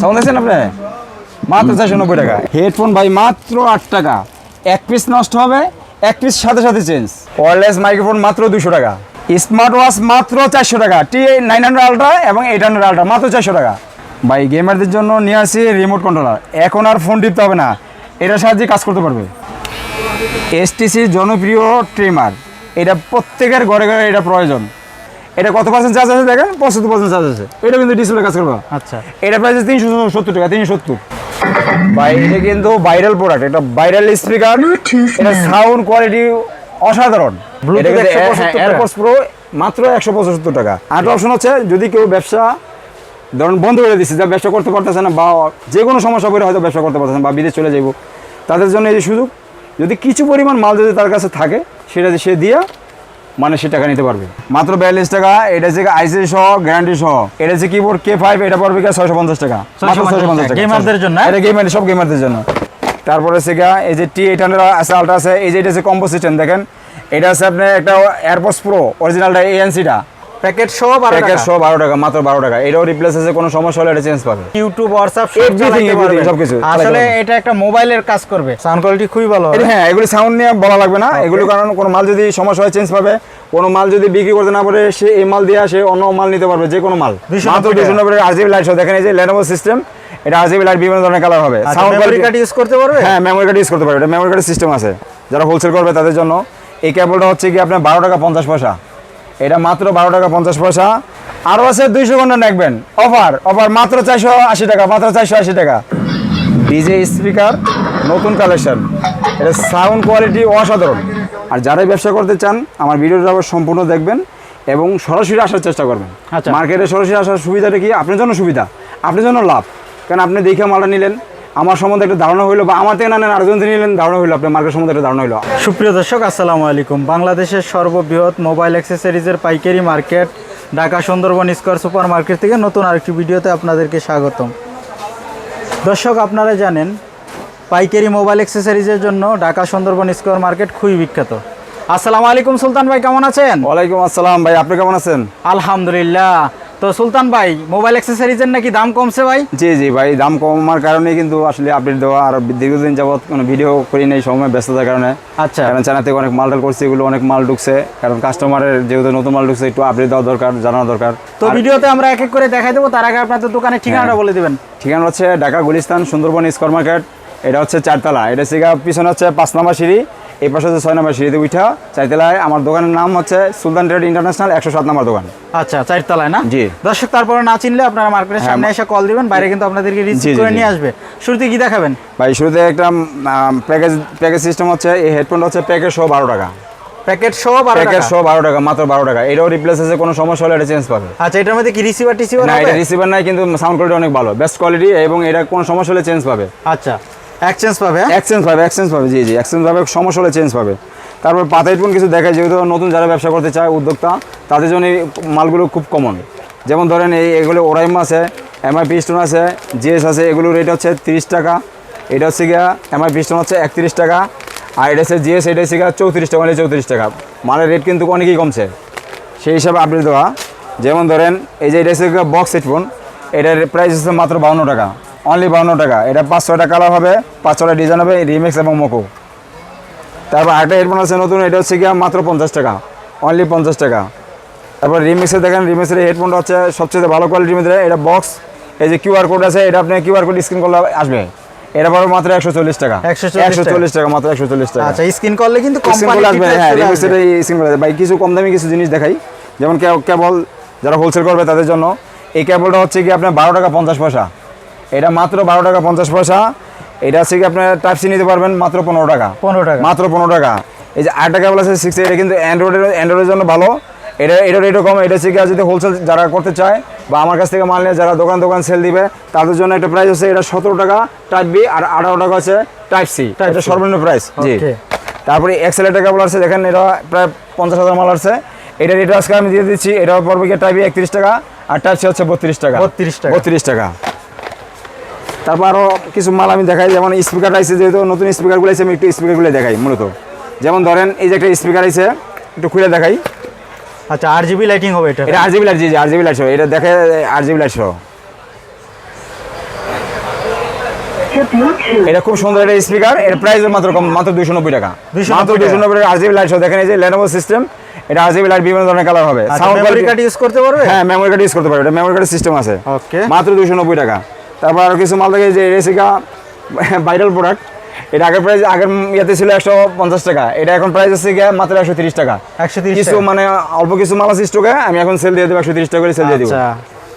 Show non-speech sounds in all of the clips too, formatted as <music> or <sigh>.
Sound দেখছেন আপনি মাত্র চারশো নব্বই টাকা। হেডফোন ভাই মাত্র আট টাকা। এক পিস নষ্ট হবে এক পিস সাথে সাথে চেঞ্জ ওয়ারলেস মাইক্রোফোন মাত্র দুশো টাকা। স্মার্ট ওয়াচ মাত্র চারশো টাকা। টি নাইন হান্ড্রেড আলট্রা এবং এইট হান্ড্রেড আলট্রা মাত্র চারশো টাকা। ভাই গেমারদের জন্য নিয়ে আসি রিমোট কন্ট্রোলার এখন আর ফোন টিপতে হবে না। এটার সাহায্যে কাজ করতে পারবে। এসটিসির জনপ্রিয় ট্রিমার এটা প্রত্যেকের ঘরে ঘরে এটা প্রয়োজন। এটা কত পার্সেন্ট চার্জ আছে দেখেন? পঁচাত্তর পার্সেন্ট চার্জ আছে। এটা কিন্তু ডিসপ্লে কাজ করবে আচ্ছা। এটা প্রাইস তিনশো সত্তর টাকা তিনশো সত্তর। এটা কিন্তু ভাইরাল প্রোডাক্ট এটা ভাইরাল স্পিকার এটা সাউন্ড কোয়ালিটি অসাধারণ। Bluetooth এটা কিন্তু 175 টাকা। এয়ারপোর্টস প্রো মাত্র একশো পঁচাত্তর টাকা। আর অপশন হচ্ছে যদি কেউ ব্যবসা ধরুন বন্ধ করে দিচ্ছে যা ব্যবসা করতে পারতেছে না বা যে কোনো সমস্যা করে হয়তো ব্যবসা করতে পারতেছে না বা বিদেশ চলে যাইব তাদের জন্য এই যে সুযোগ যদি কিছু পরিমাণ মাল যদি তার কাছে থাকে সেটা সে দিয়ে মানে সে টাকা নিতে পারবে। মাত্র বিয়াল্লিশ টাকা এটা হচ্ছে আইসি সহ গ্যারান্টি সহ। এটা হচ্ছে কিবোর্ড কে ফাইভ এটা পড়বে ছয়শো পঞ্চাশ টাকা। মাত্র 650 টাকা। Gamerদের জন্য? এটা গেমার সব গেমারদের জন্য তারপরে হচ্ছে এই যে টি এইট হান্ড্রেড আছে আলট্রা আছে এই যে এটা হচ্ছে কম্পো সিস্টেম দেখেন। এটা আছে আপনার একটা এয়ারপোর্টস প্রো অরিজিনালটা এএনসিটা প্যাকেট সহ বারো প্যাকেট সহ বারো টাকা মাত্র বারো টাকা। এটাও রিপ্লেস আছে কোনো সমস্যা হলে এটা চেঞ্জ পাবে। ইউটিউব everything, সবকিছু আসলে এটা একটা মোবাইলের কাজ করবে। সাউন্ড কোয়ালিটি খুবই ভালো হবে। হ্যাঁ এগুলি সাউন্ড নিয়ে বলা লাগবে না। এগুলো কারণ কোনো মাল যদি সমস্যা হয় চেঞ্জ পাবে। কোনো মাল যদি বিক্রি করতে না পারে সে এই মাল দিয়ে সে অন্য মাল নিতে পারবে যে কোনো মাল। মাত্র দুশো নব্বই আরজিবি লাইট সহ দেখেন এই যে লেনোভো সিস্টেম এটা আরজিবি লাইট বিভিন্ন ধরনের কালার হবে। সাউন্ড মেমোরি কার্ড ইউজ করতে পারবে? হ্যাঁ মেমোরি কার্ড ইউজ করতে পারবে। এটা মেমোরি কার্ডের সিস্টেম আছে। যারা হোলসেল করবে তাদের জন্য। এই কেবলটা হচ্ছে কি আপনার বারো টাকা পঞ্চাশ পয়সা। এটা মাত্র বারো টাকা পঞ্চাশ পয়সা। আরও আছে দুইশো ঘণ্টা নেকবেন অফার অফার মাত্র চারশো আশি টাকা মাত্র চারশো আশি টাকা। ডিজে স্পিকার নতুন কালেকশন এটা সাউন্ড কোয়ালিটি অসাধারণ। আর যারাই ব্যবসা করতে চান আমার ভিডিওটা আবার সম্পূর্ণ দেখবেন এবং সরাসরি আসার চেষ্টা করবেন। আচ্ছা। মার্কেটে সরাসরি আসার সুবিধাটা কি? আপনার জন্য সুবিধা আপনার জন্য লাভ। কারণ আপনি দেখে মালটা নিলেন আমার সম্বন্ধে একটা ধারণা হইল বা আমার থেকে না নেন আরেকজন নিলেন ধারণা হইল আপনার মার্কেট সম্বন্ধে একটা ধারণা হইল। সুপ্রিয় দর্শক আসসালামু আলাইকুম। বাংলাদেশের সর্ববৃহৎ মোবাইল অ্যাক্সেসরিজের পাইকারি market Dhaka Sundarban square super market থেকে নতুন আরেকটি ভিডিওতে আপনাদেরকে স্বাগতম। দর্শক আপনারা জানেন পাইকারি মোবাইল অ্যাক্সেসরিজের জন্য ঢাকা সুন্দরবন স্কোয়ার মার্কেট খুবই বিখ্যাত। আসসালামু আলাইকুম সুলতান ভাই কেমন আছেন? ওয়ালাইকুম আসসালাম ভাই আপনি কেমন আছেন? আলহামদুলিল্লাহ। তো সুলতান ভাই মোবাইল অ্যাক্সেসরিজের নাকি দাম কমছে ভাই? জি জি ভাই দাম কমার কারণে কিন্তু আসলে আপডেট দেওয়া আর দীর্ঘদিন যাবত কোনো ভিডিও করি নেই সময় ব্যস্ততার কারণে। আচ্ছা। কারণ চায়না থেকে অনেক মালটাল করছি এগুলো অনেক মাল ঢুকছে। কারণ কাস্টমারের যেহেতু নতুন মাল ঢুকছে একটু আপডেট দেওয়া দরকার জানানো দরকার। তো ভিডিওতে আমরা এক এক করে দেখাই দেবো তার আগে আপনাদের দোকানের ঠিকানাটা হ্যাঁ। বলে দিবেন। ঠিকানা হচ্ছে ঢাকা গুলিস্তান সুন্দরবন স্কোয়ার মার্কেট এটা হচ্ছে চারতলা এটা গিয়ে পিছনে হচ্ছে পাঁচ নম্বর সিঁড়ি। এই পাশে হচ্ছে ছয় নম্বর সিঁড়িতে উঠা চারতলায়। আমার দোকানের নাম হচ্ছে সুলতান ট্রেড ইন্টারন্যাশনাল একশো সাত নম্বর দোকান। আচ্ছা চারতলায় না? জি। দর্শক তারপরে না চিনলে আপনারা মার্কেটের হ্যাঁ, সামনে এসে কল দিবেন বাইরে কিন্তু আপনাদেরকে রিসিভ করে নিয়ে আসবে। শুরুতে কি দেখাবেন? ভাই শুরুতে একটা প্যাকেজ প্যাকেজ সিস্টেম হচ্ছে এই হেডফোনটা হচ্ছে প্যাকেজ সহ বারো টাকা। প্যাকেট সহ বারো প্যাকেজ টাকা? সহ বারো টাকা মাত্র বারো টাকা। এটাও রিপ্লেস আছে কোনো সমস্যা হলে এটা চেঞ্জ পাবে। আচ্ছা এটার মধ্যে কি রিসিভার টিসিভার না এটা রিসিভার নাই কিন্তু সাউন্ড কোয়ালিটি অনেক ভালো বেস্ট কোয়ালিটি এবং এটা কোনো সমস্যা হলে চেঞ্জ পাবে। আচ্ছা। এক্সচেঞ্জ পাবে হ্যাঁ? এক্সচেঞ্জ পাবে এক্সচেঞ্জ পাবে, জি জি এক্সচেঞ্জ পাবে, সমস্যা হলে চেঞ্জ পাবে। তারপর পাতা হেডফোন কিছু দেখায়, যেহেতু নতুন যারা ব্যবসা করতে চায়, উদ্যোক্তা, তাদের জন্য এই মালগুলো খুব কমন যেমন ধরেন এই, এগুলো ওরাইম আছে এমআই পিস্টন আছে জিএস আছে, এগুলোর রেট হচ্ছে তিরিশ টাকা। এটা হচ্ছে গিয়া এমআই পিস্টন হচ্ছে একত্রিশ টাকা, আর এটা হচ্ছে জিএস এটা হচ্ছে গিয়া চৌত্রিশ টাকা মানে চৌত্রিশ টাকা। মালের রেট কিন্তু অনেকেই কমছে। সেই হিসাবে আপডেট দেওয়া। যেমন ধরেন, এই যে এটা হচ্ছে বক্স হেডফোন এটার প্রাইস হচ্ছে মাত্র বাউন্ন টাকা। অনলি বাউন্ন টাকা। এটা পাঁচ ছয়টা কালার হবে পাঁচ ছয়টা ডিজাইন হবে রিমিক্স এবং মোকো। তারপর আরেকটা হেডফোন আছে নতুন এটা হচ্ছে গিয়া মাত্র পঞ্চাশ টাকা অনলি পঞ্চাশ টাকা। তারপর রিমিক্সে দেখেন রিমিক্সের হেডফোনটা হচ্ছে সবচেয়ে ভালো কোয়ালিটির মধ্যে এটা বক্স এই যে কিউআর কোড আছে এটা আপনি কিউআর কোড স্ক্রিন করলে আসবে। এটা পড়বে মাত্র একশো চল্লিশ টাকা। 140 একশো চল্লিশ টাকা মাত্র একশো চল্লিশ টাকা। আচ্ছা স্ক্রিন করলে কিন্তু কোম্পানি আসবে হ্যাঁ রিমিক্সের এই স্ক্রিন করলে। ভাই কিছু কম দামি কিছু জিনিস দেখাই। যেমন কেবল যারা হোলসেল করবে তাদের জন্য এই কেবলটা হচ্ছে কি আপনার বারো টাকা পঞ্চাশ পয়সা। এটা মাত্র বারো টাকা পঞ্চাশ পয়সা। এটা হচ্ছে কি আপনার টাইপ সি নিতে পারবেন মাত্র পনেরো টাকা। পনেরো টাকা। মাত্র পনেরো টাকা। এই যে আট টাকা আছে সিক্স এটা কিন্তু অ্যান্ড্রয়েডের অ্যান্ড্রয়েডের জন্য ভালো। এটা এটা রেটও কম। এটা হচ্ছে কি যদি হোলসেল যারা করতে চায় বা আমার কাছ থেকে মাল নিয়ে যারা দোকান দোকান সেল দিবে তাদের জন্য একটা প্রাইস হচ্ছে এটা সতেরো টাকা টাইপ বি আর আঠারো টাকা হচ্ছে টাইপ সি এটা সর্বনিম্ন প্রাইস জি। তারপরে এক্সেল একটা কেবল আছে দেখেন এটা প্রায় পঞ্চাশ হাজার মাল আছে এটা রেট আজকে আমি দিয়ে দিচ্ছি এটা পড়বে কি টাইপ একত্রিশ টাকা আর টাইপ সি হচ্ছে বত্রিশ টাকা। 32 টাকা। বত্রিশ টাকা। তারপর আরও কিছু মাল আমি দেখাই যেমন স্পিকার আছে যেহেতু নতুন স্পিকারগুলো আছে আমি একটু স্পিকারগুলো দেখাই মূলত। যেমন ধরেন এই যে একটা স্পিকার আছে একটু খুলে দেখাই। আচ্ছা আর জিবি লাইটিং হবে এটা। এটা R GB light G R GB light সহ এটা দেখে আর জিবি লাইট সহ এটা খুব সুন্দর একটা স্পিকার এর প্রাইস মাত্র কম মাত্র দুশো নব্বই টাকা। 290 মাত্র দুশো নব্বই টাকা আরজিবি লাইট সহ দেখেন এই যে লেনোভো সিস্টেম এটা আরজিবি লাইট বিভিন্ন ধরনের কালার হবে। সাউন্ড মেমোরি কার্ড ইউজ করতে পারবে? হ্যাঁ মেমোরি কার্ড ইউজ করতে পারবে। এটা মেমোরি কার্ডের সিস্টেম আছে। ওকে মাত্র দুশো নব্বই টাকা। তারপর আরও কিছু মাল থাকে যে রেসিকা ভাইরাল প্রোডাক্ট এটা আগের প্রাইস আগের ইয়েতে ছিল একশো পঞ্চাশ টাকা। এটা এখন প্রাইস আছে গিয়ে মাত্র একশো তিরিশ টাকা। একশো তিরিশ কিছু মানে অল্প কিছু মাল আছে স্টকে আমি এখন সেল দিয়ে দেবো একশো তিরিশ টাকা করে সেল দিয়ে দেবো। আচ্ছা।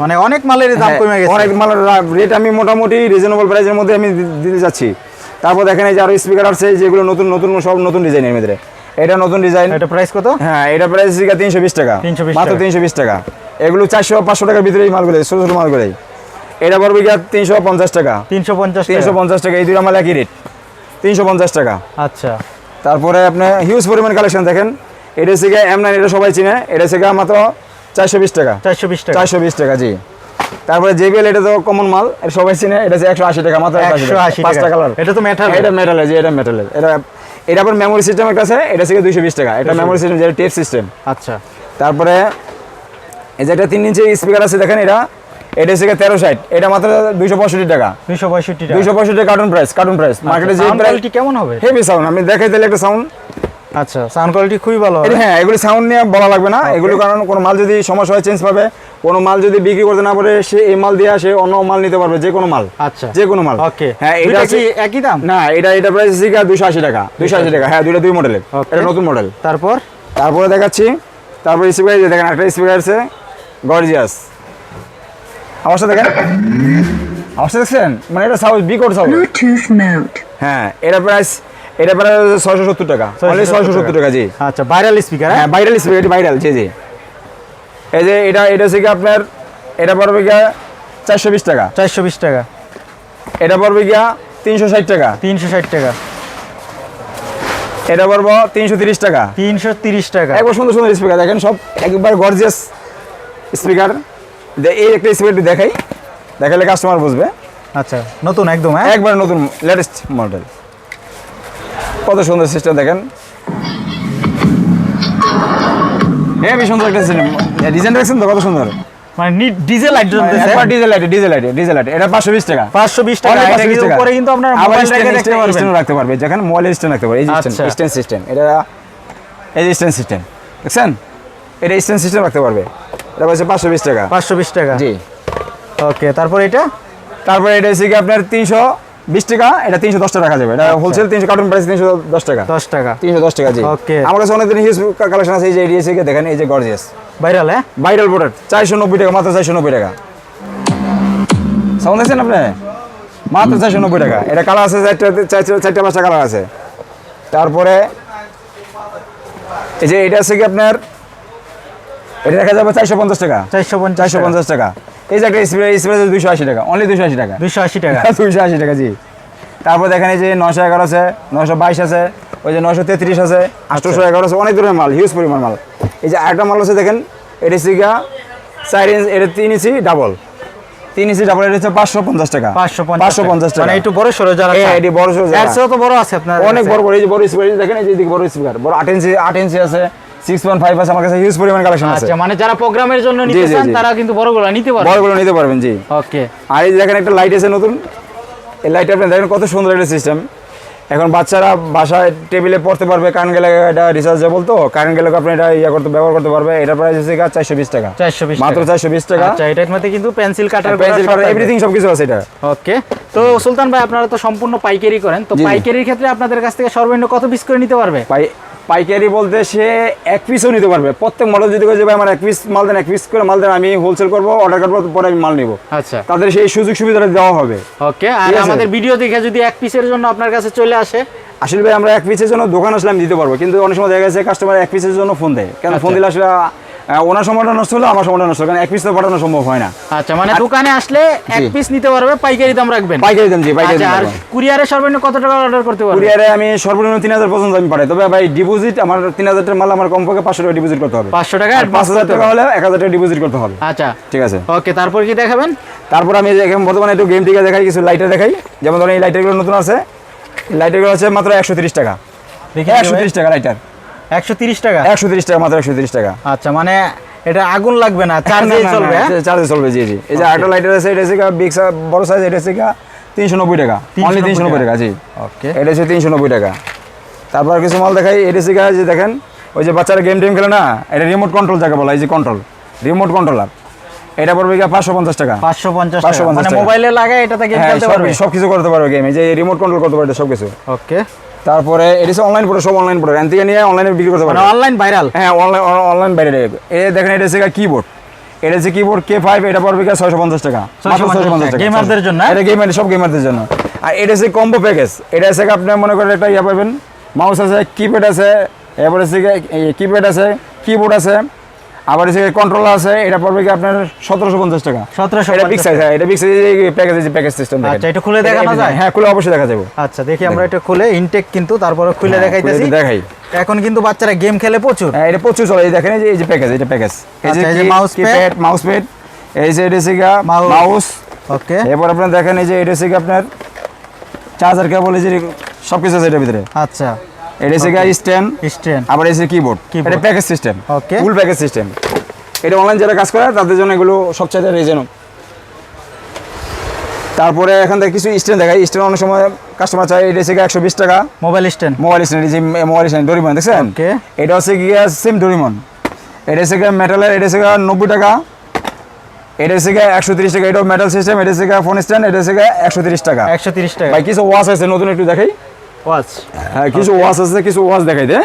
মানে অনেক মালের দাম হ্যাঁ, কমে গেছে। অনেক মালের রেট আমি মোটামুটি রিজনেবল প্রাইসের মধ্যে আমি দিতে যাচ্ছি। তারপর দেখেন এই যে আরও স্পিকার আছে যেগুলো নতুন নতুন সব নতুন ডিজাইনের মধ্যে। এটা নতুন ডিজাইন এটা প্রাইস কত? হ্যাঁ এটা প্রাইস তিনশো বিশ টাকা। 320 মাত্র তিনশো বিশ টাকা। এগুলো চারশো পাঁচশো টাকার ভিতরে এই মালগুলো ছোটো ছোটো মালগুলো এটা পড়বে গিয়ে তিনশো পঞ্চাশ টাকা। তিনশো পঞ্চাশ তিনশো পঞ্চাশ টাকা এই দুটো মাল একই রেট তিনশো পঞ্চাশ টাকা। আচ্ছা। তারপরে আপনি হিউজ পরিমাণ কালেকশন দেখেন। এটা হচ্ছে এম নাইন এটা সবাই চিনে। এটা হচ্ছে মাত্র চারশো বিশ টাকা। চারশো বিশ টাকা। চারশো বিশ টাকা জি। তারপরে জেবিএল এটা তো কমন মাল। এটা সবাই চিনে। এটা হচ্ছে একশো আশি টাকা মাত্র একশো আশি পাঁচটা টাকা। কালার এটা তো মেটাল এটা মেটালের জি এটা মেটালের এটা এটা আবার মেমোরি সিস্টেম একটা আছে। এটা থেকে দুইশো বিশ টাকা। এটা মেমোরি সিস্টেম যেটা টেপ সিস্টেম আচ্ছা। তারপরে এই যে একটা তিন ইঞ্চি স্পিকার আছে দেখেন এটা। এটা হচ্ছে তেরো সাইড এটা মাত্র দুইশো পঁয়ষট্টি টাকা। দুইশো পঁয়ষট্টি দুইশো পঁয়ষট্টি কার্টুন প্রাইস কার্টুন প্রাইস মার্কেটে যে কোয়ালিটি কেমন হবে? হেভি সাউন্ড আমি দেখাই দিলে একটা সাউন্ড আচ্ছা সাউন্ড কোয়ালিটি খুবই ভালো হ্যাঁ এগুলি সাউন্ড নিয়ে বলা লাগবে না। এগুলো কারণ কোনো মাল যদি সমস্যা হয় চেঞ্জ পাবে। কোনো মাল যদি বিক্রি করতে না পারে সে এই মাল দিয়ে সে অন্য মাল নিতে পারবে যে কোনো মাল। আচ্ছা। যে কোনো মাল। ওকে হ্যাঁ এটা কি একই দাম? না এটা এটা প্রাইস আছে দুশো আশি টাকা। দুশো আশি টাকা। হ্যাঁ দুইটা দুই মডেলের. এটা নতুন মডেল তারপর? তারপরে দেখাচ্ছি। তারপর স্পিকার দেখেন একটা স্পিকার আছে গর্জিয়াস আওয়াজটা দেখেন। আওয়াজটা দেখছেন? মানে এটা সাউন্ড বিকট সাউন্ড Bluetooth mode. হ্যাঁ এটা প্রাইস এটা প্রায় ছয়শো সত্তর টাকা। অনলি ছয়শো সত্তর টাকা। জি। আচ্ছা ভাইরাল স্পিকার হ্যাঁ? ভাইরাল স্পিকার এটি ভাইরাল জি জি। এই যে এটা এটা হচ্ছে আপনার এটা পড়বে গিয়া চারশো বিশ টাকা। চারশো বিশ টাকা। এটা পড়বে গিয়া তিনশো ষাট টাকা। তিনশো ষাট টাকা। এটা পড়ব তিনশো তিরিশ টাকা। তিনশো তিরিশ টাকা। একবার সুন্দর সুন্দর স্পিকার দেখেন সব একবার গর্জিয়াস স্পিকার এই একটা স্পিকার দেখাই। দেখালে কাস্টমার বুঝবে। আচ্ছা নতুন একদম হ্যাঁ? একবার নতুন লেটেস্ট মডেল কত সুন্দর সিস্টেম দেখেন। হেবি সুন্দর একটা সিস্টেম ডিজাইন দেখছেন তো কত সুন্দর? মানে ডিজেল লাইট একবার diesel light diesel light diesel light এটা পাঁচশো বিশ টাকা। পাঁচশো বিশ টাকা Only এটা 520 কিন্তু টাকা। উপরে কিন্তু আপনার মোবাইল পারবেন? রাখতে পারবে। যেখানে মোবাইল স্ট্যান্ড রাখতে পারবে এই যে আচ্ছা। স্ট্যান্ড সিস্টেম এটা এই যে স্ট্যান্ড সিস্টেম দেখছেন? এটা স্ট্যান্ড সিস্টেম রাখতে পারবে। এটা পাচ্ছে পাঁচশো বিশ টাকা। পাঁচশো বিশ টাকা? জি। ওকে তারপর এটা? তারপরে এটা হচ্ছে কি আপনার তিনশো বিশ টাকা এটা তিনশো দশ টাকা যাবে এটা হোলসেল তিনশো কার্টুন প্রাইস তিনশো দশ টাকা। দশ টাকা। তিনশো দশ টাকা জি। Okay. আমার কাছে অনেকদিন হিউজ কালেকশন আছে এই যে এরিয়া থেকে দেখেন এই যে গর্জিয়াস ভাইরাল হ্যাঁ? ভাইরাল প্রোডাক্ট চারশো নব্বই টাকা মাত্র চারশো নব্বই টাকা। সাউন্ড দেখছেন আপনি? মাত্র চারশো নব্বই টাকা। এটা কালার আছে চারটে- চারটা পাঁচটা কালার আছে। তারপরে এই যে এটা আছে কি আপনার এটা দেখা যাবে চারশো পঞ্চাশ টাকা। চারশো চারশো পঞ্চাশ টাকা। এই যে একটা স্প্রে স্প্রে দুশো আশি টাকা অনলি দুশো আশি টাকা। দুশো আশি টাকা। <laughs> দুইশো আশি টাকা জি। তারপর দেখেন এই যে নশো এগারো আছে নশো বাইশ আছে ওই যে নশো তেত্রিশ আছে আটশোশো এগারো আছে অনেক ধরনের মাল হিউজ পরিমাণ মাল। এই যে আরেকটা মাল আছে দেখেন এটা গিয়া চার ইঞ্চ এটা তিন ইঞ্চি ডাবল তিন ইঞ্চি ডাবল এটা হচ্ছে পাঁচশো পঞ্চাশ টাকা। পাঁচশো পঞ্চাশ টাকা। মানে একটু বড় সরো যারা হ্যাঁ, এটি বড় সড়ো যারা। তো বড় আছে আপনার অনেক বড় বড় এই যে বড় স্পিকার দেখেন এই যে বড় স্পিকার বড় আট ইঞ্চি আট ইঞ্চি আছে। আছে আমার কাছে হিউজ পরিমাণ কালেকশন আছে। আচ্ছা মানে যারা প্রোগ্রামের জন্য নিতে চান তারা কিন্তু বড়গুলো নিতে পারবে বড়গুলো নিতে পারবেন জি। ওকে। আর এই দেখেন একটা লাইট আছে নতুন। এই লাইট আপনি দেখেন কত সুন্দর একটা সিস্টেম এখন বাচ্চারা বাসায় টেবিলে পড়তে পারবে কারেন্ট গেলে এটা রিচার্জেবল তো কারেন্ট গেলে আপনি এটা ইয়ে করতে ব্যবহার করতে পারবে। এটা প্রাইস হচ্ছে চারশো বিশ টাকা। চারশো বিশ মাত্র চারশো বিশ টাকা। আচ্ছা এটার মধ্যে কিন্তু pencil cutter pencil cutter everything সব কিছু আছে এটা। ওকে। তো সুলতান ভাই আপনারা তো সম্পূর্ণ পাইকারি করেন। তো। পাইকারির ক্ষেত্রে আপনাদের কাছ থেকে সর্বনিম্ন কত পিস করে নিতে পারবে? পাই পাইকারি বলতে সে এক পিসও নিতে পারবে। প্রত্যেক মডেল যদি কেউ ভাই আমার এক পিস মাল দেন এক পিস করে মাল দেন আমি হোলসেল করব অর্ডার করব পরে আমি মাল নিবো। আচ্ছা। তাদের সেই সুযোগ সুবিধাটা দেওয়া হবে। ওকে আর আমাদের ভিডিও দেখে যদি এক পিসের জন্য আপনার কাছে চলে আসে? আসলে ভাই আমরা এক পিসের জন্য দোকান আসলে আমি দিতে পারব কিন্তু অনেক সময় দেখা গেছে কাস্টমার এক পিসের জন্য ফোন দেয়। কেন? ফোন আচ্ছা। দিলে আসলে ওনার সময়টা নষ্ট হলো আমার সময়টা নষ্ট কারণ এক পিস তো পাঠানো সম্ভব হয় না। আচ্ছা মানে দোকানে আসলে এক পিস নিতে পারবে পাইকারি দাম রাখবেন। পাইকারি দাম জি পাইকারি আচ্ছা দাম আর কুরিয়ারে সর্বনিম্ন কত টাকা অর্ডার করতে পারবে? কুরিয়ারে আমি সর্বনিম্ন তিন হাজার পর্যন্ত আমি পাঠাই। তবে ভাই ডিপোজিট আমার তিন হাজার টাকার মাল আমার কমপক্ষে পাঁচশো টাকা ডিপোজিট করতে হবে। 500 টাকা আর পাঁচ advance হাজার করতে টাকা হলে এক হাজার টাকা ডিপোজিট করতে হবে। আচ্ছা। ঠিক আছে। ওকে তারপর কি দেখাবেন? তারপর আমি এখন বর্তমানে একটু গেম টিকে দেখাই কিছু লাইটার দেখাই। যেমন ধরেন এই লাইটারগুলো নতুন আছে। লাইটারগুলো আছে মাত্র একশো তিরিশ টাকা। দেখি একশো তিরিশ টাকা লাইটার একশো তিরিশ টাকা? একশো তিরিশ টাকা মাত্র একশো তিরিশ টাকা। আচ্ছা মানে এটা আগুন লাগবে না চার্জে চলবে হ্যাঁ? চার্জে চলবে জি জি। এই যে আরেকটা লাইটার আছে এটা হচ্ছে বিগ বড় সাইজ এটা হচ্ছে তিনশো নব্বই টাকা। অনলি তিনশো নব্বই টাকা। জি। ওকে এটা হচ্ছে তিনশো নব্বই টাকা। তারপর কিছু মাল দেখাই এটা হচ্ছে যে দেখেন ওই যে বাচ্চারা গেম টেম খেলে না এটা রিমোট কন্ট্রোল যাকে বলা এই যে কন্ট্রোল রিমোট কন্ট্রোলার এটা পড়বে গিয়ে পাঁচশো পঞ্চাশ টাকা। পাঁচশো পঞ্চাশ 550 মানে মোবাইলে লাগায় এটাতে গেম হ্যাঁ খেলতে পারবে? সব কিছু করতে পারবে গেম এই যে রিমোট কন্ট্রোল করতে পারবে সব কিছু ওকে তারপরে এটা হচ্ছে অনলাইন প্রোডাক্ট সব অনলাইন প্রোডাক্ট এন থেকে নিয়ে অনলাইনে বিক্রি করতে পারবে। অনলাইন ভাইরাল হ্যাঁ অনলাইন অনলাইন বাইরে এ। দেখেন এটা হচ্ছে কিবোর্ড এটা হচ্ছে কিবোর্ড কে ফাইভ এটা পড়বে ছয়শো পঞ্চাশ টাকা। মাত্র 650 ছয়শো পঞ্চাশ টাকা। Gamerদের জন্য? এটা গেমার সব গেমারদের জন্য। আর এটা হচ্ছে কম্বো প্যাকেজ এটা হচ্ছে আপনি মনে করেন একটা ইয়ে পাবেন। মাউস আছে কিপ্যাড আছে এরপরে হচ্ছে কিপ্যাড আছে কিবোর্ড আছে। আবার হচ্ছে কন্ট্রোলার আছে এটা পড়বে কি আপনার সতেরোশো পঞ্চাশ টাকা? 1750 এটা বিগ সাইজ হ্যাঁ এটা big size package package system দেখেন। আচ্ছা, এটা খুলে দেখানো যায়? হ্যাঁ খুলে অবশ্যই দেখা যাবে। আচ্ছা দেখি আমরা এটা খুলে ইনটেক কিন্তু তারপরে খুলে হ্যাঁ, দেখাইতেছি। দেখাই। এখন কিন্তু বাচ্চারা গেম খেলে প্রচুর। হ্যাঁ এটা প্রচুর চলে এই দেখেন এই যে এই যে প্যাকেজ এটা প্যাকেজ এই যে এই pad। keypad, মাউস প্যাড এই যে এটা Mouse। মাউস ওকে এরপর আপনার দেখেন এই যে এটা গিয়ে আপনার চার্জার কেবল এই যে সব কিছু আছে এটার ভিতরে। আচ্ছা। এটা হচ্ছে গিয়ে স্ট্যান্ড স্ট্যান্ড আবার যে কিবোর্ড এটা package system Okay. Full package system এটা অনলাইন যারা কাজ করে তাদের জন্য এগুলো সবচেয়ে রিজনক তারপরে এখান থেকে কিছু স্ট্যান্ড দেখাই। স্ট্যান্ড অনেক সময় কাস্টমার চাই এটা হচ্ছে একশো বিশ টাকা। মোবাইল স্ট্যান্ড মোবাইল স্ট্যান্ড এই যে মোবাইল স্ট্যান্ড ডোরিমন দেখছেন? এটা হচ্ছে গিয়ে সেম ডোরিমন এটা হচ্ছে গিয়ে মেটালের এটা হচ্ছে গিয়ে নব্বই টাকা। এটা হচ্ছে গিয়ে একশো তিরিশ টাকা। এটাও মেটাল সিস্টেম এটা হচ্ছে গিয়ে ফোন স্ট্যান্ড এটা হচ্ছে গিয়ে একশো তিরিশ টাকা। একশো তিরিশ টাকা। ভাই কিছু ওয়াশ আছে নতুন একটু দেখাই। ওয়াচ হ্যাঁ কিছু ওয়াচ আছে কিছু ওয়াচ দেখাই দে।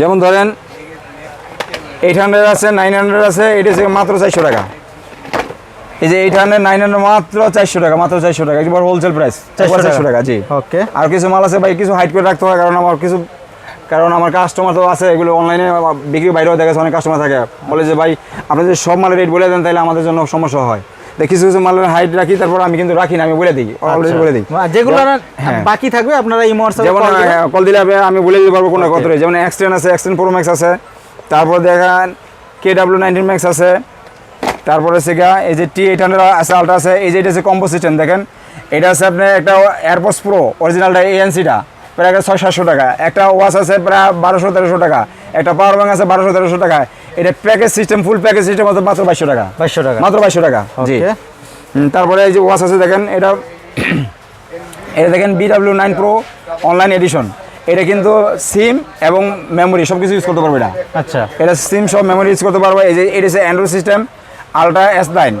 যেমন ধরেন এইট হান্ড্রেড আছে নাইন হান্ড্রেড আছে এটা হচ্ছে মাত্র চারশো টাকা। এই যে এইট হান্ড্রেড নাইন হান্ড্রেড মাত্র চারশো টাকা মাত্র চারশো টাকা একবার হোলসেল প্রাইস চারশো টাকা। জি। ওকে আর কিছু মাল আছে ভাই কিছু হাইট করে রাখতে হয় কারণ আমার কিছু কারণ আমার কাস্টমার তো আছে এগুলো অনলাইনে বিক্রি বাইরেও দেখা অনেক কাস্টমার থাকে। বলে যে ভাই আপনি যদি সব মালের রেট বলে দেন তাহলে আমাদের জন্য সমস্যা হয়। কিছু কিছু মালের হাইট রাখি তারপর আমি কিন্তু রাখি না আমি বলে দিই অলরেডি বলে দিই আচ্ছা। যেগুলো হ্যাঁ। বাকি থাকবে আপনারা ইমো যেমন কল দিলে হবে, আমি বলে দিতে পারব কোনটা কত। যেমন এক্সটেন আছে এক্সটেন প্রো ম্যাক্স আছে তারপর দেখেন কে ডাব্লিউ নাইনটিন ম্যাক্স আছে তারপরে হচ্ছে গিয়া এই যে টি এইট হান্ড্রেড আছে আলট্রা আছে এই যে এটা হচ্ছে কম্বো সিস্টেম দেখেন এটা আছে আপনার একটা এয়ারপোর্টস প্রো অরিজিনালটা এএনসিটা প্রায় ছয় সাতশো টাকা একটা ওয়াচ আছে প্রায় বারোশো তেরোশো টাকা একটা পাওয়ার ব্যাংক আছে বারোশো তেরোশো টাকা এটা package system full package system আছে মাত্র বাইশশো টাকা। বাইশশো টাকা। মাত্র বাইশশো টাকা জি। তারপরে এই যে ওয়াচ আছে দেখেন এটা <clears throat> এটা দেখেন BW nine pro online edition এটা কিন্তু সিম এবং মেমোরি সব কিছু ইউজ করতে পারবে এটা। আচ্ছা। এটা সিম সব মেমোরি ইউজ করতে পারবে এই যে এটা হচ্ছে Android system ultra S nine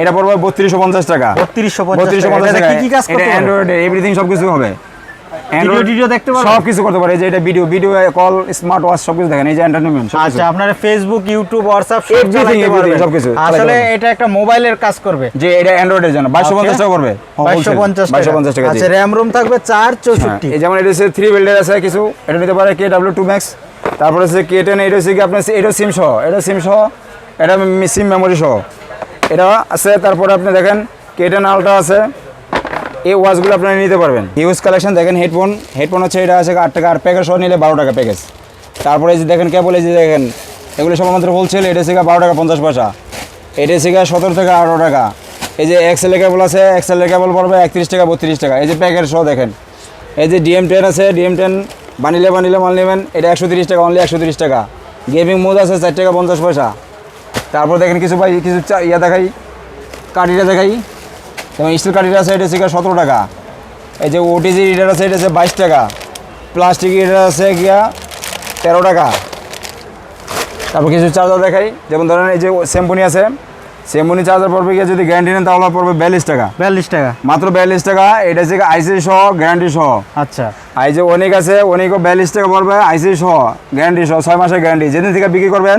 এটা পড়বে বত্রিশশো পঞ্চাশ টাকা। 3250 বত্রিশশো পঞ্চাশ টাকা কি কাজ এটা অ্যান্ড্রয়েড এভরিথিং সব কিছু হবে। ভিডিও টিডিও দেখতে পারবে? সব কিছু করতে পারে। এই যে এটা video video call smart watch সব কিছু দেখেন। এই যে এন্টারটেনমেন্ট আচ্ছা আপনারা Facebook YouTube WhatsApp Everything, everything, সবকিছু। আসলে এটা একটা মোবাইলের কাজ করবে। যে এটা অ্যান্ড্রয়েডের জন্য। বাইশশো পঞ্চাশ টাকা করবে। বাইশশো পঞ্চাশ বাইশশো পঞ্চাশ টাকা। আচ্ছা র্যাম রুম থাকবে চার হ্যাঁ, চৌষট্টি এই যেমন এটা হচ্ছে থ্রি বিল্ডার আছে কিছু। এটা নিতে পারে কে ডাব্লিউ টু ম্যাক্স তারপরে হচ্ছে কে টেন এটা হচ্ছে কি আপনার এটা সিম সহ। এটা সিম সহ এটা সিম মেমোরি সহ। এটা আছে তারপরে আপনি দেখেন কে টেন আলট্রা আছে। এই ওয়াচগুলো আপনারা নিতে পারবেন। হিউজ কালেকশন দেখেন হেডফোন হেডফোন হচ্ছে এটা আছে আট টাকা আর প্যাকেজ সহ নিলে বারো টাকা প্যাকেজ তারপরে যে দেখেন কেবল এই যে দেখেন, এগুলো সব আমাদের হোলসেল এটা শিখা বারো টাকা পঞ্চাশ পয়সা। এটা শিখা সতেরো থেকে আঠারো টাকা। এই যে এক্সেলের কেবল আছে এক্সেলের কেবল পড়বে একত্রিশ টাকা, বত্রিশ টাকা। এই যে প্যাকেট সহ দেখেন, এই যে ডিএম টেন আছে ডিএম টেন বানিলে বানিলে মাল নেবেন, এটা একশো তিরিশ টাকা অনলি একশো তিরিশ টাকা। গেমিং মোড আছে, চার টাকা পঞ্চাশ পয়সা। তারপর দেখেন কিছু ভাই, কিছু ইয়া দেখাই, কাঠিটা দেখাই। যেমন স্টিল কাঠিটা আছে এটা হচ্ছে সতেরো টাকা। এই যে ওটিজি রিডার আছে এটা হচ্ছে বাইশ টাকা। প্লাস্টিক রিডার আছে গিয়া তেরো টাকা। তারপর কিছু চার্জার দেখাই। যেমন ধরেন এই যে স্যাম্পুনি আছে। স্যাম্পুনি চার্জার পড়বে গিয়ে যদি গ্যারান্টি নেন তাহলে পড়বে বিয়াল্লিশ টাকা। বিয়াল্লিশ টাকা। মাত্র বিয়াল্লিশ টাকা এটা হচ্ছে আইসি সহ গ্যারান্টি সহ। আচ্ছা। আর এই যে অনেক আছে অনেকও বিয়াল্লিশ টাকা পড়বে আইসি সহ গ্যারান্টি সহ ছয় মাসের গ্যারান্টি যেদিন থেকে বিক্রি করবেন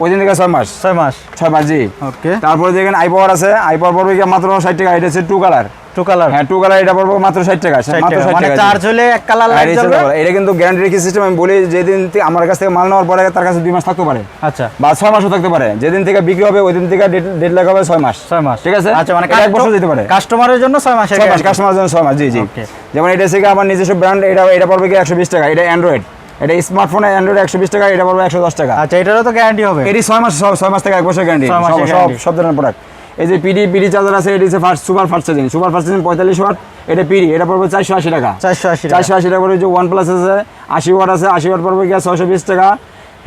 ওই দিন থেকে ছয় মাস। ছয় মাস। ছয় মাস জি। ওকে। তারপরে দেখেন আই পাওয়ার আছে আই পাওয়ার পড়বে মাত্র ষাট টাকা এটা হচ্ছে টু কালার টু কালার হ্যাঁ টু কালার এটা পড়বে মাত্র ষাট টাকা মাত্র ষাট মানে টাকা চার্জ হলে এক কালার লাইট জ্বলবে। এটা কিন্তু গ্যারান্টি রেখে সিস্টেম আমি বলি যেদিন থেকে আমার কাছ থেকে মাল নেওয়ার পরে তার কাছে দুই মাস থাকতে পারে। আচ্ছা। বা ছয় মাসও থাকতে পারে। যেদিন থেকে বিক্রি হবে ওই দিন থেকে ডেট মাস। ছয় মাস। ঠিক আছে? আচ্ছা মানে এটা এক বছর দিতে পারে। কাস্টমারের জন্য মাস জন্য মাস জি জি। যেমন এটা থেকে আমার নিজস্ব ব্র্যান্ড এটা এটা পড়বে কি একশো বিশ টাকা এটা অ্যান্ড্রয়েড এটা স্মার্টফোনে অ্যান্ড্রয়েড একশো বিশ টাকা এটা পড়বে একশো দশ টাকা। আচ্ছা এটারও তো গ্যারান্টি হবে। এটি ছয় মাস ছয়- মাস থেকে এক বছর গ্যারান্টি সব সব ধরনের প্রোডাক্ট এই যে পিডি পিডি চার্জার আছে এটি first super first charging super first charging পঁয়তাল্লিশ ওয়াট এটা পিডি এটা পড়বে চারশো আশি টাকা। চারশো আশি টাকা। চারশো আশি টাকা পড়বে যে ওয়ান প্লাস আছে আশি ওয়াট আছে আশি ওয়াট পড়বে গিয়ে ছয়শো বিশ টাকা।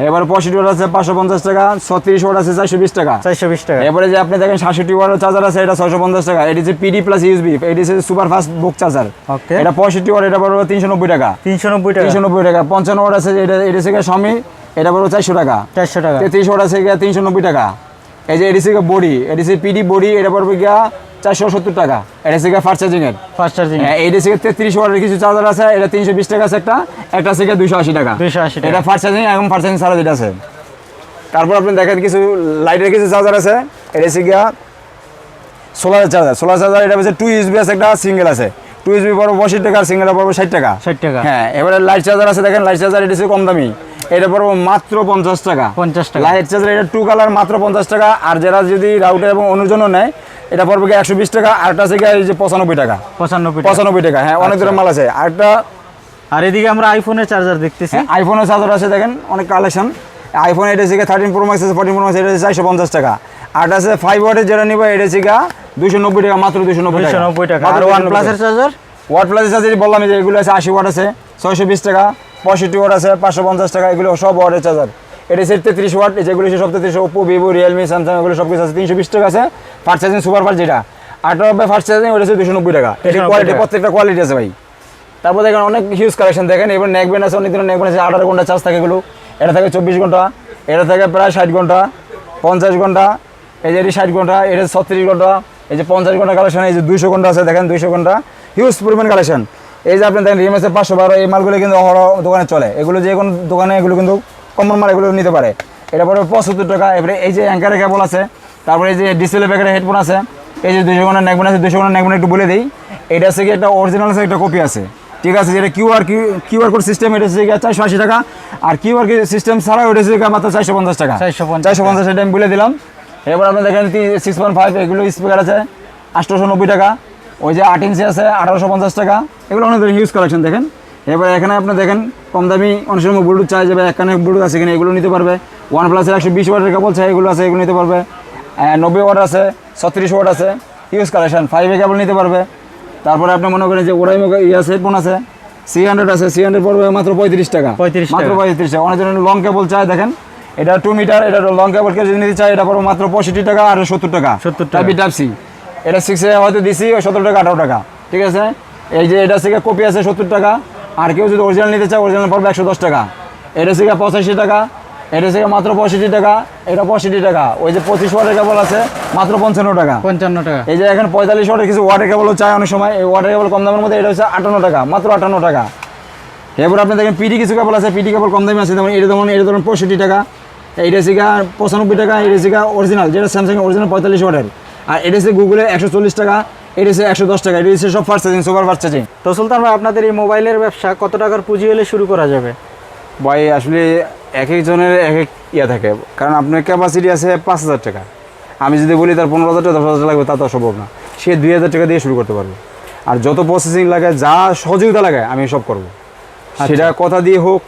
এবারে পঁয়ষট্টি ওয়াট আছে পাঁচশো পঞ্চাশ টাকা ছত্রিশ ওয়াট আছে চারশো বিশ টাকা। চারশো বিশ টাকা। এবারে যে আপনি দেখেন সাতষট্টি ওয়াটের চার্জার আছে এটা ছয়শো পঞ্চাশ টাকা। এটি হচ্ছে পিডি প্লাস ইউসবি এটি হচ্ছে সুপার ফাস্ট বুক চার্জার এটা পঁয়ষট্টি ওয়াট এটা পড়বে তিনশো নব্বই টাকা। তিনশো নব্বই টাকা। তিনশো নব্বই টাকা। পঞ্চান্ন ওয়াট আছে এটা এটা হচ্ছে স্বামী এটা পড়বে চারশো টাকা। চারশো টাকা। তেত্রিশ ওয়াট আছে গিয়া তিনশো নব্বই টাকা। এই যে ADC body ADC PD body এটা পড়বে গিয়া চারশো সত্তর টাকা। এটা হচ্ছে ফাস্ট চার্জিং এর। ফাস্ট চার্জিং হ্যাঁ এডিসি তেত্রিশ ওয়াটের কিছু চার্জার আছে এটা তিনশো বিশ টাকা আছে একটা একটা গিয়া দুইশো আশি টাকা। দুইশো আশি টাকা। এটা ফাস্ট চার্জিং এখন ফাস্ট চার্জিং ছাড়া যেটা আছে। তারপর আপনি দেখেন কিছু লাইটের কিছু চার্জার আছে এটা গিয়া সোলার চার্জার সোলার চার্জার এটা হচ্ছে টু ইউসবি আছে একটা সিঙ্গেল আছে। টু ইউসবি পড়বে পঁয়ষট্টি টাকা আর সিঙ্গেল পড়বে ষাট টাকা। ষাট টাকা। হ্যাঁ এবারে লাইট চার্জার আছে দেখেন লাইট চার্জার এটা কম দামি। এটা পড়বে মাত্র পঞ্চাশ টাকা। পঞ্চাশ টাকা। লাইট চার্জার এটা টু কালার মাত্র পঞ্চাশ টাকা। আর যারা যদি রাউটার এবং অনুর জন্য নেয় এটা পড়বে একশো বিশ টাকা আর একটা আছে এই যে পঁচানব্বই টাকা। পঁচানব্বই পঁচানব্বই টাকা হ্যাঁ অনেক ধরনের মাল আছে। আর একটা আর এদিকে আমরা আইফোনের চার্জার দেখতেছি। হ্যাঁ আইফোনের চার্জার আছে দেখেন অনেক কালেকশন আইফোন এটা হচ্ছে থার্টিন প্রো ম্যাক্স আছে ফোর্টিন প্রো ম্যাক্স এটা হচ্ছে চারশো পঞ্চাশ টাকা। আর আছে ফাইভ ওয়াটের যেটা নিবে এটা হচ্ছে দুশো নব্বই টাকা মাত্র দুশো নব্বই টাকা। নব্বই টাকা। আর ওয়ান প্লাসের চার্জার ওয়াট প্লাস আছে যে বললাম যে এগুলো আছে আশি ওয়াট আছে ছয়শো বিশ টাকা। পঁয়ষট্টি ওয়াট আছে পাঁচশো পঞ্চাশ টাকা এগুলো সব ওয়াটের চার্জার এটা হচ্ছে তেত্রিশ ওয়াট যেগুলো সব তেত্রিশ ওপো ভিভো রিয়েলমি স্যামসাং এগুলো সব কিছু আছে। তিনশো বিশ টাকা আছে ফার্স্ট চার্জিং সুপার ফার্স্ট যেটা। আঠারো ফাস্ট চার্জিং ওটা হচ্ছে দুশো নব্বই টাকা। এটি কোয়ালিটি প্রত্যেকটা কোয়ালিটি আছে ভাই। তারপর দেখেন অনেক হিউজ কালেকশন দেখেন এবার নেকবেন আছে অনেক ধরনের নেকবেন আছে আঠারো ঘণ্টা চার্জ থাকে এগুলো। এটা থাকে চব্বিশ ঘণ্টা এটা থাকে প্রায় ষাট ঘণ্টা পঞ্চাশ ঘণ্টা এই যে এটি ষাট ঘণ্টা এটা ছত্রিশ ঘণ্টা এই যে পঞ্চাশ ঘণ্টা কালেকশন এই যে দুইশো ঘণ্টা আছে দেখেন দুইশো ঘণ্টা। হিউজ পরিমাণ কালেকশন এই যে আপনি দেখেন রিএমএসের পাঁচশো বারো এই মালগুলো কিন্তু অহরহ দোকানে চলে। এগুলো যে কোনো দোকানে এগুলো কিন্তু কমন মাল এগুলো নিতে পারে। এটা পরে পঁচাত্তর টাকা এবারে এই যে অ্যাঙ্কারের কেবল আছে তারপরে এই যে ডিসপ্লে প্যাকেটের হেডফোন আছে এই যে দুশো ঘণ্টা নেকবেন আছে দুশো ঘণ্টা নেকবেন একটু বলে দিই। এটা হচ্ছে কি একটা অরিজিনাল আছে একটা কপি আছে। ঠিক আছে যেটা কিউআর কিউআর কোড সিস্টেম এটা হচ্ছে গিয়ে চারশো আশি টাকা। আর কিউআর সিস্টেম ছাড়া ওটা হচ্ছে মাত্র চারশো পঞ্চাশ টাকা। 450 চারশো পঞ্চাশ এটা আমি বলে দিলাম। এবার আপনি দেখেন সিক্স পয়েন্ট ফাইভ এগুলো স্পিকার আছে আটশোশো নব্বই টাকা। ওই যে আট ইঞ্চি আছে আঠারোশো পঞ্চাশ টাকা। এগুলো অনেক হিউজ কালেকশন দেখেন। এবার এখানে আপনি দেখেন কম দামি অনেক সময় ব্লুটুথ চাই যাবে এখানে ব্লুটুথ আছে কিনা এগুলো নিতে পারবে। ওয়ান প্লাসের একশো বিশ ওয়াটের কেবল চাই এগুলো আছে এগুলো নিতে পারবে। নব্বই ওয়াট আছে ছত্রিশ ওয়াট আছে হিউজ কালেকশন ফাইভে কেবল নিতে পারবে। তারপরে আপনি মনে করেন যে ওরাই ইয়ে হেডফোন আছে সি হান্ড্রেড আছে সি হান্ড্রেড পড়বে মাত্র পঁয়ত্রিশ টাকা। 35 মাত্র পঁয়ত্রিশ টাকা। অনেক জনের লং কেবল চাই দেখেন। এটা টু মিটার এটা লং কেবল কেউ যদি নিতে চাই এটা পড়বে মাত্র পঁয়ষট্টি টাকা আর সত্তর টাকা। 70 টাকা। টাইপ সি এটা সিক্সে হয়তো দিছি ওই সতেরো টাকা আঠারো টাকা ঠিক আছে? এই যে এটা থেকে কপি আছে সত্তর টাকা আর কেউ যদি অরিজিনাল নিতে চায় অরিজিনাল পড়বে একশো দশ টাকা। এটা থেকে পঁচাশি টাকা এটা থেকে মাত্র পঁয়ষট্টি টাকা এটা পঁয়ষট্টি টাকা। ওই যে পঁচিশ ওয়াটের কেবল আছে মাত্র পঞ্চান্ন টাকা। পঞ্চান্ন টাকা। এই যে এখন পঁয়তাল্লিশ ওয়াটের কিছু ওয়াটার কেবলও চাই অনেক সময় এই ওয়াটার কেবল কম দামের মধ্যে এটা হচ্ছে আটান্ন টাকা মাত্র আটান্ন টাকা। এরপর আপনি দেখেন পিডি কিছু কেবল আছে পিডি কেবল কম দামে আছে যেমন এটা ধরুন এটা ধরুন পঁয়ষট্টি টাকা এইটা শিখা পঁচানব্বই টাকা এটা শিখা অরিজিনাল যেটা স্যামসাং অরিজিনাল পঁয়তাল্লিশ ওয়াটের আর এটা হচ্ছে গুগলে একশো চল্লিশ টাকা এটা হচ্ছে একশো দশ টাকা এটা হচ্ছে সব first charging super first charging তো সুলতান ভাই আপনাদের এই মোবাইলের ব্যবসা কত টাকার পুঁজি হলে শুরু করা যাবে? ভাই আসলে এক একজনের এক এক ইয়ে থাকে কারণ আপনার ক্যাপাসিটি আছে পাঁচ হাজার টাকা। আমি যদি বলি তার পনেরো হাজার টাকা দশ হাজার টাকা লাগবে তা তো সম্ভব না। সে দুই হাজার টাকা দিয়ে শুরু করতে পারবে। আর যত প্রসেসিং লাগে যা সহযোগিতা লাগে আমি সব করব। সেটা কথা দিয়ে হোক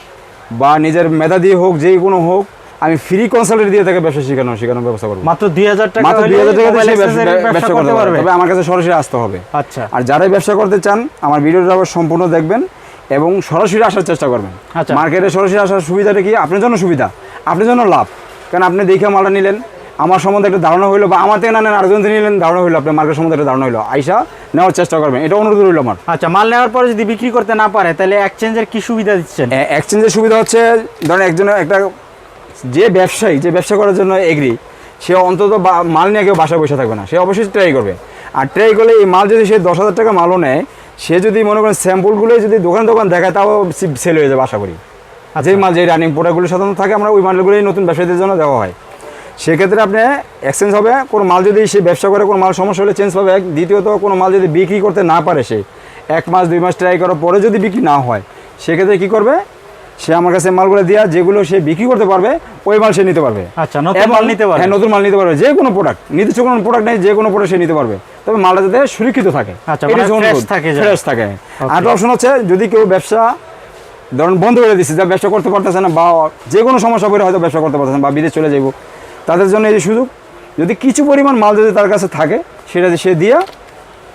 বা নিজের মেধা দিয়ে হোক যেই কোনো হোক আমি ফ্রি কনসাল্টেন্ট দিয়ে তাকে ব্যবসা শেখানো শেখানোর ব্যবস্থা করব। মাত্র দুই হাজার টাকা মাত্র হলে দুই হাজার টাকা দিয়ে ব্যবসা- করতে পারবে। তবে আমার কাছে সরাসরি আসতে হবে। আচ্ছা। আর যারাই ব্যবসা করতে চান আমার ভিডিওটা আবার সম্পূর্ণ দেখবেন এবং সরাসরি আসার চেষ্টা করবেন। আচ্ছা। মার্কেটে সরাসরি আসার সুবিধাটা কি? আপনার জন্য সুবিধা। আপনার জন্য লাভ। কারণ আপনি দেখে মালটা নিলেন আমার সম্বন্ধে একটা ধারণা হইল বা আমার থেকে না নেন আরেকজন থেকে নিলেন ধারণা হইল আপনার মার্কেট সম্বন্ধে একটা ধারণা হইল। আইসা নেওয়ার চেষ্টা করবেন। এটা অনুরোধ রইল আমার। আচ্ছা মাল নেওয়ার পরে যদি বিক্রি করতে না পারে তাহলে এক্সচেঞ্জের কি সুবিধা দিচ্ছেন? এক্সচেঞ্জের সুবিধা হচ্ছে ধরেন একজনের একটা যে ব্যবসায়ী যে ব্যবসা করার জন্য এগ্রি সে অন্তত বা- মাল নিয়ে কেউ বাসায় বসে থাকবে না। সে অবশ্যই ট্রাই করবে। আর ট্রাই করলে এই মাল যদি সে দশ হাজার টাকা মালও নেয় সে যদি মনে করেন স্যাম্পলগুলো যদি দোকান দোকান দেখায় তাও সেল হয়ে যাবে আশা করি। আর যেই মাল যে রানিং প্রোডাক্টগুলো সাধারণত থাকে আমরা ওই মালগুলোই নতুন ব্যবসায়ীদের জন্য দেওয়া হয়। সেক্ষেত্রে আপনি এক্সচেঞ্জ হবে কোনো মাল যদি সে ব্যবসা করে কোনো মাল সমস্যা হলে চেঞ্জ পাবে। এক দ্বিতীয়ত কোনো মাল যদি বিক্রি করতে না পারে সে এক মাস দুই মাস ট্রাই করার পরে যদি বিক্রি না হয় সেক্ষেত্রে কী করবে? সে আমার কাছে মালগুলো দেওয়া যেগুলো সে বিক্রি করতে পারবে ওই মাল সে নিতে পারবে। আচ্ছা নতুন মাল নিতে পারে হ্যাঁ নতুন মাল নিতে পারবে যে কোনো প্রোডাক্ট নির্দিষ্ট কোনো প্রোডাক্ট নেই যে কোনো প্রোডাক্ট সে নিতে পারবে। তবে মালটা যাতে সুরক্ষিত থাকে। আচ্ছা, মানে থাকে ফ্রেশ থাকে। আর অপশন হচ্ছে যদি কেউ ব্যবসা ধরুন বন্ধ করে দিচ্ছে যা ব্যবসা করতে পারতেছে না বা যে কোনো সমস্যা করে হয়তো ব্যবসা করতে পারতেছে না বা বিদেশ চলে যাব তাদের জন্য এই যে সুযোগ। যদি কিছু পরিমাণ মাল যদি তার কাছে থাকে সেটা সে দিয়া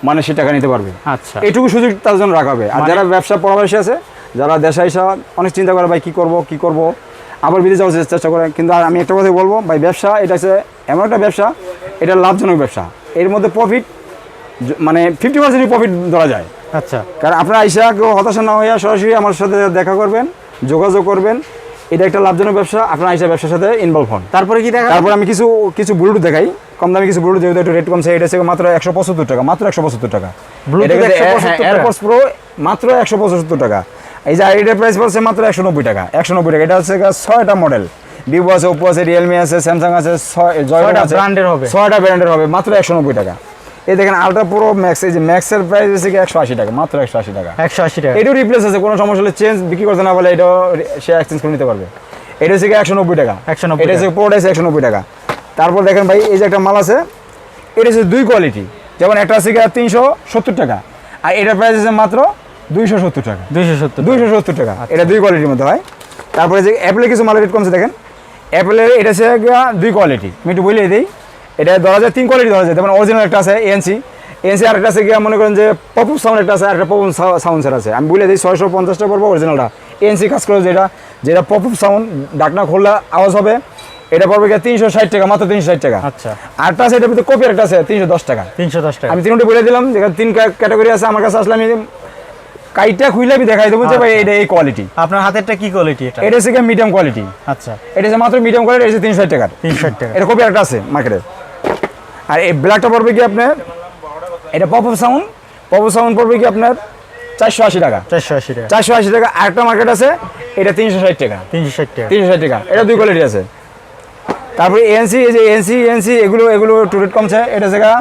মানে সে টাকা নিতে পারবে। আচ্ছা। এইটুকু সুযোগ তার জন্য রাখা হবে। আর মানে- যারা ব্যবসা পরামর্শে আছে যারা দেশে এসে অনেক চিন্তা করে ভাই কী করব কী করব? আবার বিদেশ যাওয়ার চেষ্টা- করে। কিন্তু আমি একটা কথাই বলব ভাই ব্যবসা এটা হচ্ছে এমন একটা ব্যবসা এটা লাভজনক ব্যবসা। এর মধ্যে প্রফিট মানে ফিফটি পার্সেন্ট প্রফিট ধরা যায়। আচ্ছা। কারণ আপনারা আইসা কেউ হতাশা না হইয়া সরাসরি আমার সাথে দেখা করবেন যোগাযোগ করবেন। এটা একটা লাভজনক ব্যবসা আপনারা আইসা ব্যবসার সাথে ইনভলভ হন। তারপরে কি দেখা তারপর আমি কিছু কিছু ব্লুটুথ দেখাই। কম দামি কিছু ব্লুটুথ যেহেতু একটু রেট কমছে এটা হচ্ছে মাত্র একশো পঁচাত্তর টাকা মাত্র একশো পঁচাত্তর টাকা। Bluetooth এটা কিন্তু 175 টাকা? এয়ারপোর্টস প্রো মাত্র একশো পঁচাত্তর টাকা। এই যে আইডিয়ার প্রাইস পড়ছে মাত্র একশো নব্বই টাকা। একশো নব্বই টাকা। এটা হচ্ছে ছয়টা মডেল ভিভো আছে ওপো আছে রিয়েলমি আছে স্যামসাং আছে ছয়টা এর হবে। ছয়টা ব্র্যান্ডের হবে মাত্র একশো নব্বই টাকা। এই দেখেন আলট্রা প্রো ম্যাক্স এই যে ম্যাক্সের প্রাইস হচ্ছে কি একশো আশি টাকা মাত্র একশো আশি টাকা। একশো আশি টাকা। এটাও রিপ্লেস আছে কোনো সমস্যা হলে চেঞ্জ বিক্রি করতে না বলে এটাও সে এক্সচেঞ্জ করে নিতে পারবে। এটা হচ্ছে কি একশো নব্বই টাকা। 190 এটা হচ্ছে পুরোটা হচ্ছে একশো নব্বই টাকা। তারপর দেখেন ভাই এই যে একটা মাল আছে এটা হচ্ছে দুই কোয়ালিটি যেমন একটা আছে কি তিনশো সত্তর টাকা। আর এটার প্রাইস আছে মাত্র দুইশো সত্তর টাকা। দুইশো সত্তর দুইশো সত্তর টাকা। এটা দুই কোয়ালিটির মধ্যে হয়। তারপরে যে অ্যাপেলের কিছু মালের রেট কমছে দেখেন। অ্যাপেলের এটা গিয়া দুই কোয়ালিটি আমি একটু বলে দিই। এটা ধরা যায় তিন কোয়ালিটি ধরা যায়। যেমন অরিজিনাল একটা আছে এএনসি এএনসি আর একটা আছে গিয়া মনে করেন যে পপুপ সাউন্ড একটা আছে আর একটা পপুপ সাউন্ডসের আছে। আমি বলে দিই ছয়শো পঞ্চাশটা পড়ব অরিজিনালটা এএনসি কাজ করে যেটা যেটা পপুপ সাউন্ড ডাকনা খুললে আওয়াজ হবে এটা পড়বে গিয়া তিনশো ষাট টাকা মাত্র তিনশো ষাট টাকা। আচ্ছা। আরটা আছে এটার ভিতরে কপি একটা আছে তিনশো দশ টাকা। তিনশো দশ টাকা। আমি তিনটে বলে দিলাম যেখানে তিন ক্যাটাগরি আছে আমার কাছে আসলে আমি কাইটা খুইলে আমি দেখাই দেবো যে ভাই এটা এই কোয়ালিটি আপনার হাতেরটা কি কোয়ালিটি এটা? এটা হচ্ছে মিডিয়াম কোয়ালিটি আচ্ছা। এটা হচ্ছে মাত্র মিডিয়াম কোয়ালিটি এটা তিনশো টাকার। তিনশো ষাট টাকা এটা কপি একটা আছে মার্কেটে আর এই ব্ল্যাকটা পড়বে কি আপনার? এটা pop off sound pop off sound পড়বে কি আপনার? চারশো আশি টাকা। চারশো আশি টাকা। চারশো আশি টাকা। আরেকটা মার্কেট আছে এটা তিনশো ষাট টাকা। তিনশো ষাট টাকা। তিনশো ষাট টাকা। এটা দুই কোয়ালিটি আছে। তারপরে এনসি এই যে এনসি এনসি এগুলো এগুলো একটু রেট কমছে। এটা জায়গা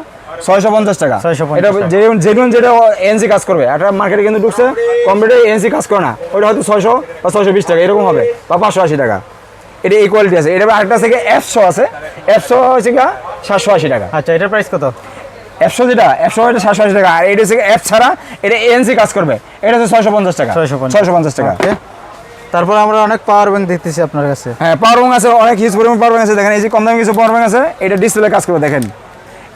ছয়শো পঞ্চাশ টাকা। 650 এটা টাকা। যেমন যেমন যেটা এনসি কাজ করবে একটা মার্কেটে কিন্তু ঢুকছে কম্পিউটার এনসি কাজ করে না। ওটা হয়তো ছয়শো বা ছয়শো বিশ টাকা এরকম হবে বা পাঁচশো আশি টাকা। এটা এই কোয়ালিটি আছে। এটা আরেকটা থেকে একশো আছে। একশো হচ্ছে সাতশো আশি টাকা। আচ্ছা এটার প্রাইস কত? একশো যেটা একশো এটা সাতশো আশি টাকা। আর এটা হচ্ছে অ্যাপ ছাড়া এটা এনসি কাজ করবে। এটা হচ্ছে ছয়শো পঞ্চাশ টাকা। 650 ছয়শো পঞ্চাশ টাকা. তারপর আমরা অনেক পাওয়ার ব্যাংক দেখতেছি আপনার কাছে। হ্যাঁ পাওয়ার ব্যাংক আছে অনেক হিউজ পরিমাণ পাওয়ার ব্যাংক আছে। দেখেন এই যে কম দামি কিছু পাওয়ার ব্যাংক আছে এটা ডিসপ্লে কাজ করবে দেখেন।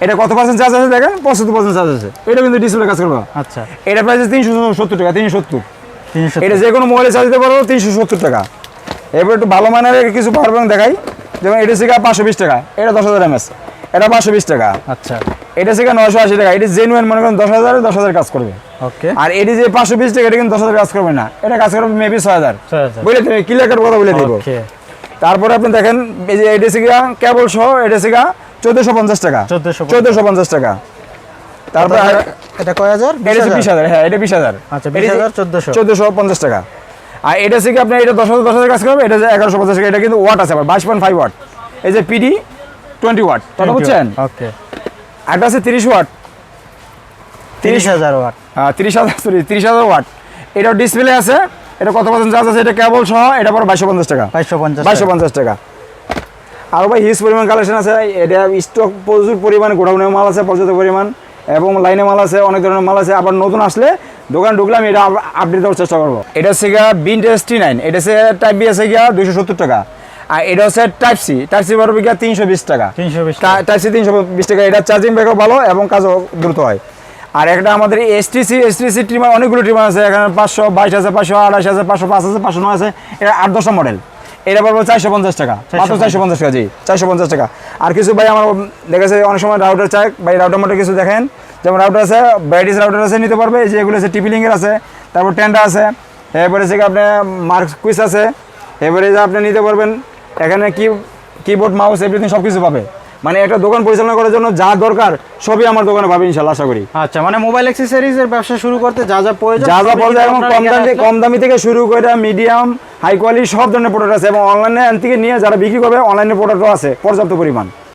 এটা কত পার্সেন্ট চার্জ আছে দেখেন? পঁচাত্তর পার্সেন্ট চার্জ আছে। এটা কিন্তু ডিসপ্লে কাজ করবে আচ্ছা। এটা প্রাইস তিনশো সত্তর টাকা তিনশো সত্তর। এটা যে কোনো মোবাইলে চার্জ দিতে পারব তিনশো সত্তর টাকা। এবার একটু ভালো মানের কিছু পাওয়ার ব্যাংক দেখাই। যেমন এটা থেকে পাঁচশো বিশ টাকা এটা দশ হাজার এমএস এটা পাঁচশো বিশ টাকা। আচ্ছা। এটা থেকে নশো আশি টাকা। এটা জেনুয়েন মনে করেন দশ হাজার দশ হাজার কাজ করবে। ওকে আর এটি যে পাঁচশো বিশ টাকা এটা কিন্তু দশ হাজার কাজ করবে না। এটা কাজ করবে মেবি ছয় হাজার। বুঝলে তুমি ক্লিয়ার কাট কথা বলে দিব। তারপরে আপনি দেখেন এই যে এটা সিগা কেবল সহ এটা সিগা চোদ্দশো পঞ্চাশ টাকা। 1450 চোদ্দশো পঞ্চাশ টাকা। তারপরে এটা কয় হাজার? এটা বিশ হাজার। হ্যাঁ এটা বিশ হাজার। আচ্ছা, 20,000, 1400 চোদ্দশো। পঞ্চাশ টাকা। আর এটা থেকে আপনি এটা দশ হাজার দশ হাজার কাজ করবে এটা যে এগারোশো পঞ্চাশ টাকা এটা কিন্তু ওয়াট আছে আবার বাইশ পয়েন্ট ফাইভ ওয়াট। এই যে পিডি টোয়েন্টি ওয়াট কথা বুঝছেন? ওকে। একটা আছে তিরিশ ওয়াট। তিরিশ হাজার ওয়াট। হ্যাঁ তিরিশ হাজার সরি তিরিশ হাজার ওয়াট। এটাও ডিসপ্লে আছে এটা কত পার্সেন্ট চার্জ আছে এটা কেবল সহ এটা পরে বাইশশো পঞ্চাশ টাকা। বাইশশো পঞ্চাশ বাইশশো পঞ্চাশ টাকা। আরও ভাই হিউজ পরিমাণ কালেকশন আছে এটা স্টক প্রচুর পরিমাণ গোডাউনের মাল আছে পর্যাপ্ত পরিমাণ এবং লাইনে মাল আছে অনেক ধরনের মাল আছে। আবার নতুন আসলে দোকান ঢুকলাম এটা আপডেট দেওয়ার চেষ্টা করব। এটা হচ্ছে গিয়া বিন টি নাইন এটা হচ্ছে টাইপ বি আছে গিয়া দুইশো সত্তর টাকা। আর এটা হচ্ছে টাইপ সি টাইপ সি পারবে গিয়া তিনশো বিশ টাকা। তিনশো বিশ টাইপ সি তিনশো বিশ টাকা এটা চার্জিং ব্যাকও ভালো এবং কাজও দ্রুত হয়। আর একটা আমাদের এসটিসি এসটিসি ট্রিমার অনেকগুলো ট্রিমার আছে। এখানে পাঁচশো বাইশ আছে পাঁচশো আঠাশ আছে পাঁচশো পাঁচ আছে পাঁচশো নয় আছে এটা আট দশটা মডেল এটা পড়বে চারশো পঞ্চাশ টাকা। মাত্র চারশো পঞ্চাশ টাকা জি চারশো পঞ্চাশ টাকা। আর কিছু ভাই আমার দেখেছে অনেক সময় রাউটার চাই ভাই রাউটার মোটর কিছু দেখেন। যেমন রাউটার আছে ব্রাইটিস রাউটার আছে নিতে পারবে। এই যে এগুলো আছে টিপিলিংয়ের আছে। তারপর টেন্ডা আছে। এরপরে হচ্ছে কি আপনার মার্ক কুইস আছে। এবারে যে আপনি নিতে পারবেন এখানে কি কিবোর্ড মাউস এভরিথিং সব কিছু পাবে। মানে একটা দোকান পরিচালনা করার জন্য যা দরকার সবই আমার দোকানে পাবে ইনশাল্লাহ আশা করি। আচ্ছা মানে মোবাইল অ্যাক্সেসরিজ এর ব্যবসা শুরু করতে যা যা প্রয়োজন যা যা বলতে এবং কম দামি কম দামি থেকে শুরু করে মিডিয়াম হাই কোয়ালিটি সব ধরনের প্রোডাক্ট আছে এবং অনলাইনে থেকে নিয়ে যারা বিক্রি করবে অনলাইনে প্রোডাক্টও আছে পর্যাপ্ত পরিমাণ।